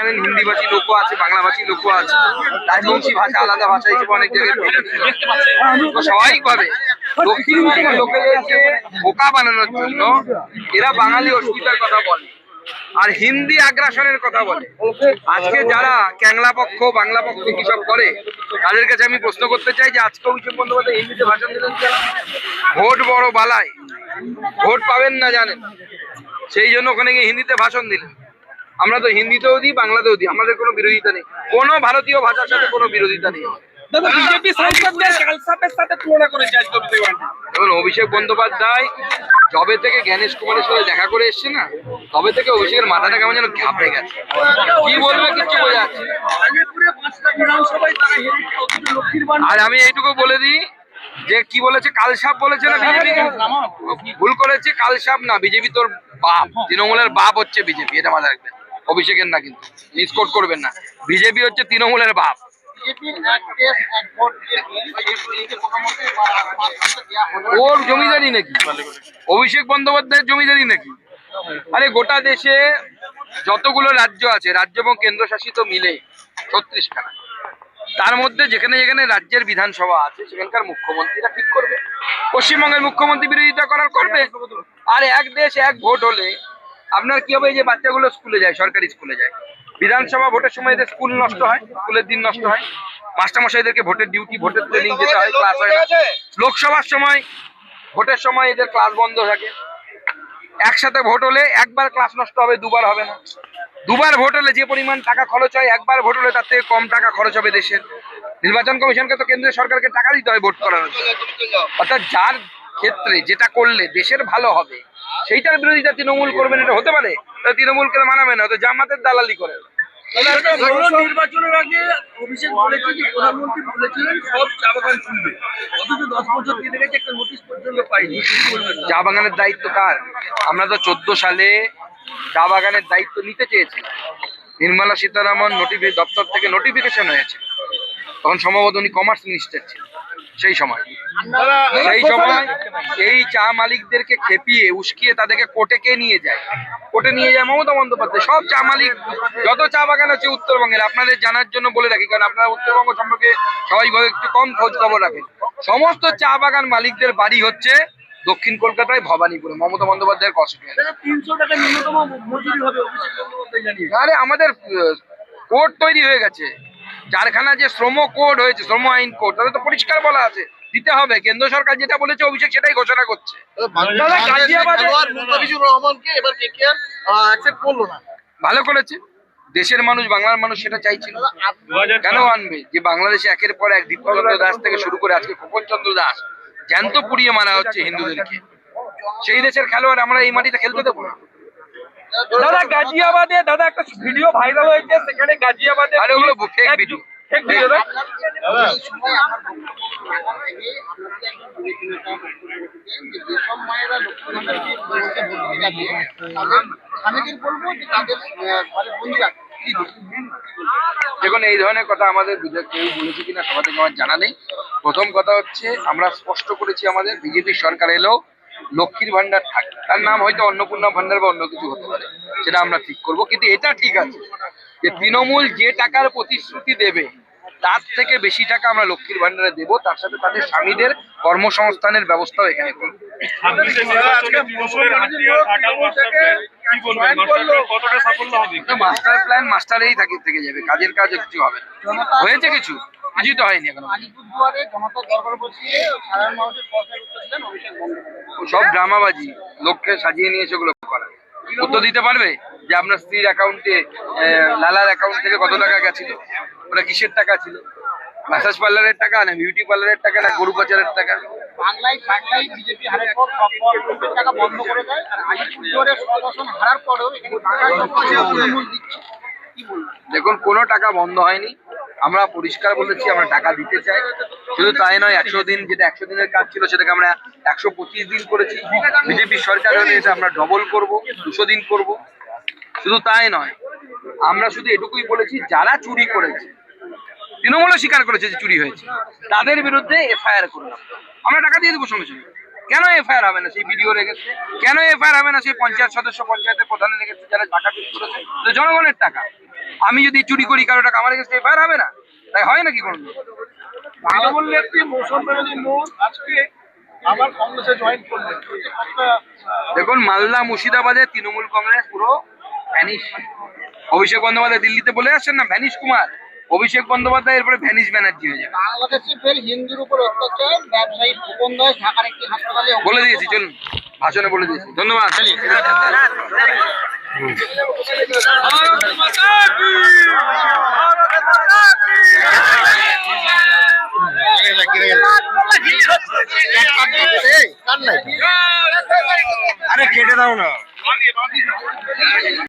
জানেন হিন্দিভাষী লোকও আছে, বাংলাভাষী লোকও আছে। রাজবংশী ভাষা, আলাদা ভাষা হিসেবে অনেক জায়গায় তো সবাই করে। দক্ষিণবঙ্গের লোকেদেরকে বোকা বানানোর জন্য এরা বাঙালি অসুবিধার কথা বলে। আর হিন্দি আগ্রাসনের কথা বলে। আজকে যারা ক্যাংলা পক্ষ বাংলা পক্ষ কি সব করে, তাদের কাছে আমি প্রশ্ন করতে চাই যে আজকে অভিষেক বন্দ্যোপাধ্যায় হিন্দিতে ভাষণ দিলেন ভোট বড় বালায় ভোট পাবেন না জানেন। সেই জন্য ওখানে গিয়ে হিন্দিতে ভাষণ দিলেন। আমরা তো হিন্দিতেও দিই বাংলাতেও দিই আমাদের কোনো বিরোধিতা নেই। কোনো ভারতীয় ভাষার সাথে কোনো বিরোধিতা নেই। অভিষেক এখন অভিষেক বন্দ্যোপাধ্যায় যবে থেকে জ্ঞানেশ কুমারের সাথে দেখা করে এসছে না তবে থেকে অভিষেকের মাথাটা কেমন যেন ঘাবড়ে গেছে। কি বলবে বোঝা যাচ্ছে ভান্ডার আর আমি এইটুকু বলে দিই যে কি বলেছে কালসাপ বলেছে না বিজেপি? ভুল করেছে কালসাপ না বিজেপি তোর বাপ তৃণমূলের বাপ হচ্ছে বিজেপি এটা মাথায় রাখবেন। অভিষেকের না কিন্তু মিসকোট করবেন না। বিজেপি হচ্ছে তৃণমূলের না। ওর জমিদারি নাকি? অভিষেক বন্দ্যোপাধ্যায়ের জমিদারি নাকি? আরে গোটা দেশে যতগুলো রাজ্য আছে, রাজ্য এবং কেন্দ্রশাসিত মিলে ছত্রিশ খানা তার মধ্যে যেখানে যেখানে রাজ্যের বিধানসভা আছে, সেখানকার মুখ্যমন্ত্রীরা ঠিক করবে। পশ্চিমবঙ্গের মুখ্যমন্ত্রী বিরোধিতা করার করবে। আর এক দেশ এক ভোট হলে আপনার কি হবে এই যে বাচ্চাগুলো স্কুলে যায়, সরকারি স্কুলে যায়? বিধানসভা ভোটের সময় এদের স্কুল নষ্ট হয়, স্কুলের দিন নষ্ট হয়। মাস্টারমশাইদেরকে ভোটের ডিউটি ভোটের ট্রেনিং যেতে হয় ক্লাস হয় না। লোকসভার সময়, ভোটের সময় এদের ক্লাস বন্ধ থাকে। একসাথে ভোট হলে একবার ক্লাস নষ্ট হবে, দুবার হবে না। দুবার ভোট হলে যে পরিমাণ টাকা খরচ হয়, একবার ভোট হলে তার থেকে কম টাকা খরচ হবে দেশের। নির্বাচন কমিশনকে তো কেন্দ্রীয় সরকারকে টাকা দিতে হয় ভোট জন্য। অর্থাৎ যার ক্ষেত্রে যেটা করলে দেশের ভালো হবে সেইটার বিরোধিতা তৃণমূল করবেন এটা হতে পারে তৃণমূলকে মানাবে না তো জামাতের দালালি করে। নির্বাচনের আগে অভিষেক বলেছে যে প্রধানমন্ত্রী বলেছিলেন সব চা বাগান খুলবে অথচ দশ বছর কেটে গেছে একটা নোটিশ পর্যন্ত পাইনি। চা বাগানের দায়িত্ব কার? আমরা তো চোদ্দ সালে চা বাগানের দায়িত্ব নিতে চেয়েছিলাম নির্মলা সীতারামন নোটিফি দপ্তর থেকে নোটিফিকেশন হয়েছে। তখন সম্ভবত উনি কমার্স মিনিস্টার ছিলেন। সেই সময়। সেই সময় এই চা মালিকদেরকে খেপিয়ে উস্কিয়ে তাদেরকে কোর্টে কে নিয়ে যায়? কোর্টে নিয়ে যায় মমতা বন্দ্যোপাধ্যায়। সব চা মালিক যত চা বাগান আছে উত্তরবঙ্গের আপনাদের জানার জন্য বলে রাখি কারণ আপনারা উত্তরবঙ্গ সম্পর্কে সবাই একটু কম খোঁজ খবর রাখেন। সমস্ত চা বাগান মালিকদের বাড়ি হচ্ছে দক্ষিণ কলকাতায় ভবানীপুরে। মমতা বন্দ্যোপাধ্যায়ের কষ্ট আরে আমাদের কোড তৈরি হয়ে গেছে। চারখানা যে শ্রম কোড হয়েছে শ্রম আইন কোড তাতে তো পরিষ্কার বলা আছে। দিতে হবে। কেন্দ্র সরকার যেটা বলেছে অভিষেক সেটাই ঘোষণা করছে। ভালো করেছে। দেশের মানুষ বাংলার মানুষ সেটা চাইছিল। কেন আনবে? যে বাংলাদেশে একের পর এক দীপচন্দ্র দাস থেকে শুরু করে আজকে খোকন চন্দ্র দাস জ্যান্ত পুড়িয়ে মারা হচ্ছে হিন্দুদেরকে। সেই দেশের খেলোয়াড় আমরা এই মাটিতে খেলতে দেবো না। দাদা গাজিয়াবাদে দাদা একটা ভিডিও ভাইরাল হয়েছে সেখানে গাজিয়াবাদে আরে ওগুলো। ফেক ভিডিও যেসব মায়েরা স্বামীদের বলব যে তাদের ঘরে বন্দি রাখতে দেখুন এই ধরনের কথা আমাদের কেউ বলেছে কিনা সভা থেকে আমার জানা নেই। প্রথম কথা হচ্ছে আমরা স্পষ্ট করেছি আমাদের বিজেপি সরকার এলেও লক্ষ্মীর ভান্ডার থাকে। তার নাম হয়তো অন্নপূর্ণা ভান্ডার বা অন্য কিছু হতে পারে সেটা আমরা ঠিক করব। কিন্তু এটা ঠিক আছে যে তৃণমূল যে টাকার প্রতিশ্রুতি দেবে তার থেকে বেশি টাকা আমরা লক্ষ্মীর ভান্ডারে দেবো। তার সাথে তাদের স্বামীদের কর্মসংস্থানের ব্যবস্থাও এখানে করব। মাস্টার প্ল্যান মাস্টারেই থাকে থেকে যাবে কাজের কাজ কিছু হবে হয়েছে কিছু? কিছুই তো হয়নি এখনও। আলিপুরদুয়ারে জনতার দরবার বসিয়ে সাধারণ মানুষের প্রশ্নের উত্তর দিলেন অভিষেক সব ড্রামাবাজি লোককে সাজিয়ে নিয়ে সেগুলো করা। উত্তর দিতে পারবে যে আপনার স্ত্রীর অ্যাকাউন্টে লালার অ্যাকাউন্ট থেকে কত টাকা গেছিল? ওটা কিসের টাকা ছিল? ম্যাসাজ পার্লারের টাকা না বিউটি পার্লারের টাকা না গরু পাচারের টাকা? বাংলায় বাংলায় বিজেপি হারের পর সব টাকা বন্ধ করে দেয়। আর আলিপুরদুয়ারে স্বশাসন হারার পরেও এখানে টাকা দিচ্ছে দেখুন কোনো টাকা বন্ধ হয়নি। আমরা পরিষ্কার বলেছি, আমরা টাকা দিতে চাই। শুধু তাই নয়, একশো দিন যেটা একশো দিনের কাজ ছিল, সেটাকে আমরা একশো পঁচিশ দিন করেছি। বিজেপি সরকার হলে এটা আমরা ডবল করব, দুশো দিন করব। শুধু তাই নয়, আমরা শুধু এটুকুই বলেছি, যারা চুরি করেছে, তৃণমূলও স্বীকার করেছে যে চুরি হয়েছে, তাদের বিরুদ্ধে এফআইআর করলাম। আমরা টাকা দিয়ে দেবো সঙ্গে সঙ্গে কেন এফআইআর হবে না? সেই ভিডিও রেখেছে। কেন এফআইআর হবে না? সেই পঞ্চায়েত সদস্য, পঞ্চায়েতের প্রধানে রেখেছে, যারা টাকা চুরি করেছে জনগণের টাকা। আমি যদি চুরি করি কারও টাকা আমার কাছে এফআইআর হবে না? তাই হয় নাকি কোনো? তৃণমূল নেত্রী মৌসুম বেগম নূর আজকে আবার কংগ্রেসে জয়েন করলেন। দেখুন মালদা মুর্শিদাবাদে তৃণমূল কংগ্রেস পুরো ভ্যানিশ অভিষেক বন্দ্যোপাধ্যায় দিল্লিতে বলে আসছেন না ভ্যানিশ কুমার। অভিষেক বন্দ্যোপাধ্যায় এরপরে ভ্যানিশ ব্যানার্জি হয়ে যাবে। বাংলাদেশে ফের হিন্দুর উপর অত্যাচার ব্যবসায়ী ভূপন দাস ঢাকার একটি হাসপাতালে বলে দিয়েছি চলুন। ভাষণে বলে দিয়েছি। ধন্যবাদ। আরে কেটে দাও না।